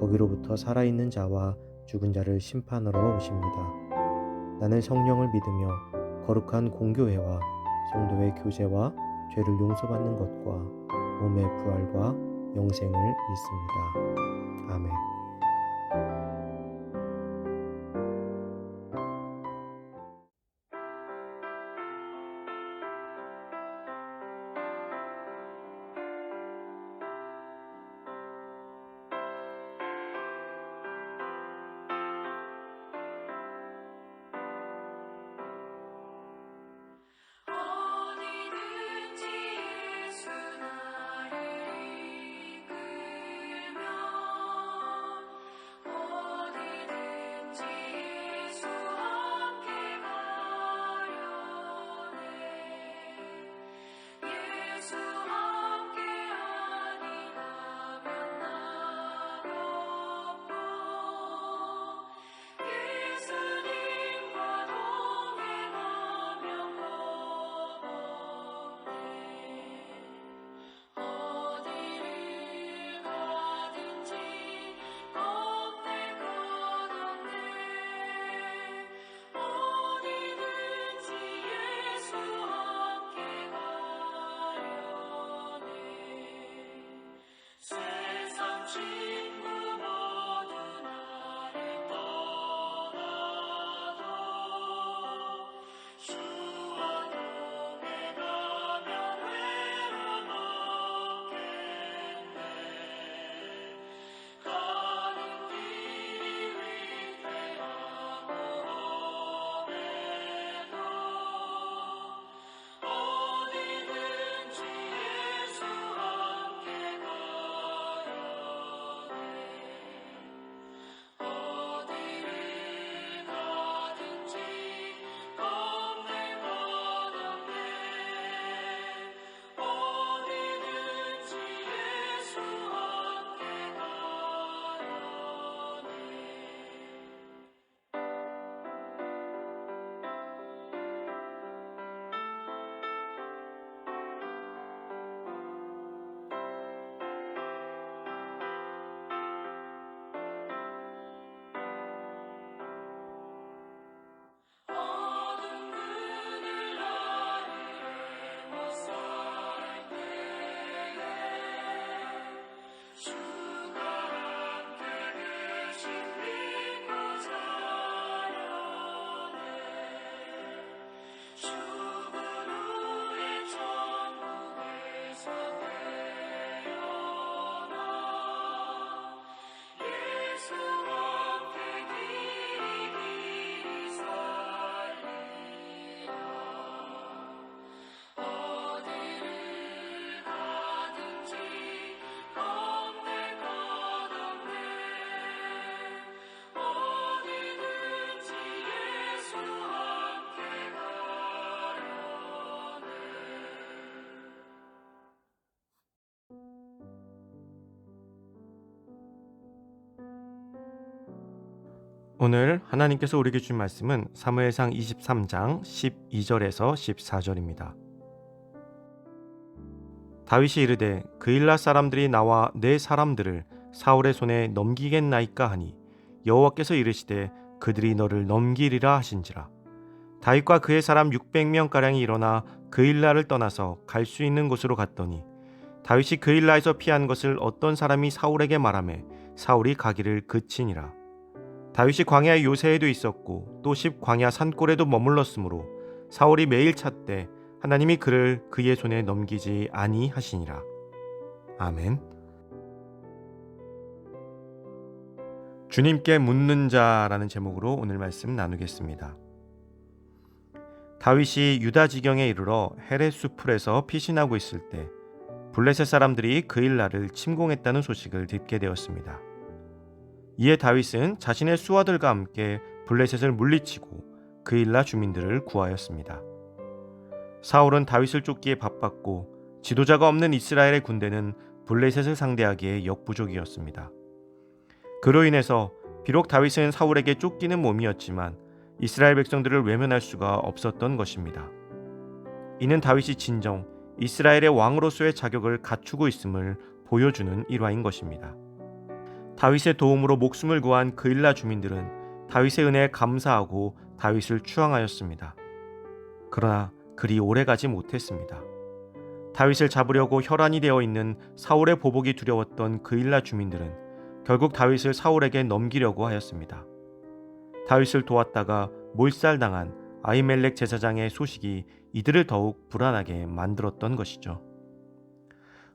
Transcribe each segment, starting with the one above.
거기로부터 살아있는 자와 죽은 자를 심판하러 오십니다. 나는 성령을 믿으며 거룩한 공교회와 성도의 교제와 죄를 용서받는 것과 몸의 부활과 영생을 믿습니다. 아멘. 주 오늘 하나님께서 우리에게 주신 말씀은 사무엘상 23장 12절에서 14절입니다. 다윗이 이르되 그일라 사람들이 나와 내 사람들을 사울의 손에 넘기겠나이까 하니 여호와께서 이르시되 그들이 너를 넘기리라 하신지라 다윗과 그의 사람 600명 가량이 일어나 그일라를 떠나서 갈 수 있는 곳으로 갔더니 다윗이 그일라에서 피한 것을 어떤 사람이 사울에게 말하매 사울이 가기를 그치니라 다윗이 광야 요새에도 있었고 또 십 광야 산골에도 머물렀으므로 사울이 매일 찾되 하나님이 그를 그의 손에 넘기지 아니하시니라. 아멘. 주님께 묻는 자라는 제목으로 오늘 말씀 나누겠습니다. 다윗이 유다 지경에 이르러 헤레스 풀에서 피신하고 있을 때 블레셋 사람들이 그일라를 침공했다는 소식을 듣게 되었습니다. 이에 다윗은 자신의 수하들과 함께 블레셋을 물리치고 그일라 주민들을 구하였습니다. 사울은 다윗을 쫓기에 바빴고 지도자가 없는 이스라엘의 군대는 블레셋을 상대하기에 역부족이었습니다. 그로 인해서 비록 다윗은 사울에게 쫓기는 몸이었지만 이스라엘 백성들을 외면할 수가 없었던 것입니다. 이는 다윗이 진정 이스라엘의 왕으로서의 자격을 갖추고 있음을 보여주는 일화인 것입니다. 다윗의 도움으로 목숨을 구한 그일라 주민들은 다윗의 은혜에 감사하고 다윗을 추앙하였습니다. 그러나 그리 오래 가지 못했습니다. 다윗을 잡으려고 혈안이 되어 있는 사울의 보복이 두려웠던 그일라 주민들은 결국 다윗을 사울에게 넘기려고 하였습니다. 다윗을 도왔다가 몰살당한 아이멜렉 제사장의 소식이 이들을 더욱 불안하게 만들었던 것이죠.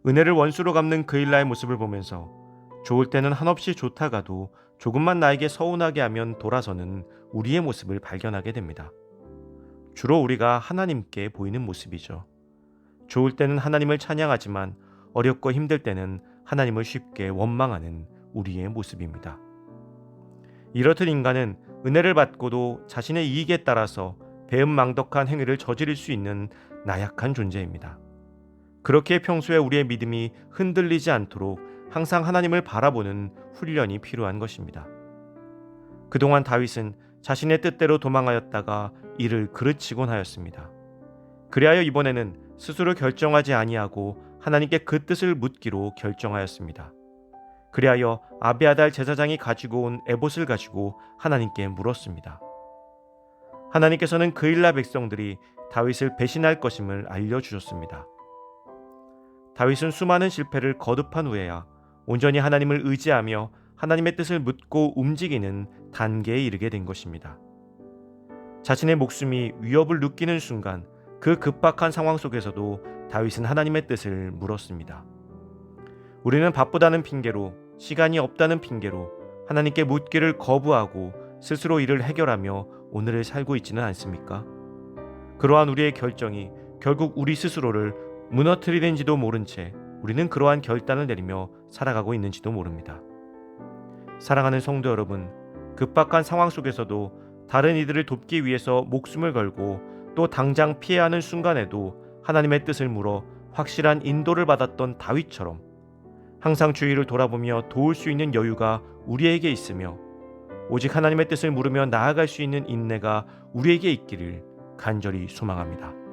은혜를 원수로 갚는 그일라의 모습을 보면서 좋을 때는 한없이 좋다가도 조금만 나에게 서운하게 하면 돌아서는 우리의 모습을 발견하게 됩니다. 주로 우리가 하나님께 보이는 모습이죠. 좋을 때는 하나님을 찬양하지만 어렵고 힘들 때는 하나님을 쉽게 원망하는 우리의 모습입니다. 이렇듯 인간은 은혜를 받고도 자신의 이익에 따라서 배은망덕한 행위를 저지를 수 있는 나약한 존재입니다. 그렇게 평소에 우리의 믿음이 흔들리지 않도록 항상 하나님을 바라보는 훈련이 필요한 것입니다. 그동안 다윗은 자신의 뜻대로 도망하였다가 이를 그르치곤 하였습니다. 그리하여 이번에는 스스로 결정하지 아니하고 하나님께 그 뜻을 묻기로 결정하였습니다. 그리하여 아비아달 제사장이 가지고 온 에봇을 가지고 하나님께 물었습니다. 하나님께서는 그일라 백성들이 다윗을 배신할 것임을 알려 주셨습니다. 다윗은 수많은 실패를 거듭한 후에야 온전히 하나님을 의지하며 하나님의 뜻을 묻고 움직이는 단계에 이르게 된 것입니다. 자신의 목숨이 위협을 느끼는 순간 그 급박한 상황 속에서도 다윗은 하나님의 뜻을 물었습니다. 우리는 바쁘다는 핑계로 시간이 없다는 핑계로 하나님께 묻기를 거부하고 스스로 일을 해결하며 오늘을 살고 있지는 않습니까? 그러한 우리의 결정이 결국 우리 스스로를 무너뜨리는지도 모른 채 우리는 그러한 결단을 내리며 살아가고 있는지도 모릅니다. 사랑하는 성도 여러분, 급박한 상황 속에서도 다른 이들을 돕기 위해서 목숨을 걸고 또 당장 피해야 하는 순간에도 하나님의 뜻을 물어 확실한 인도를 받았던 다윗처럼 항상 주위를 돌아보며 도울 수 있는 여유가 우리에게 있으며 오직 하나님의 뜻을 물으며 나아갈 수 있는 인내가 우리에게 있기를 간절히 소망합니다.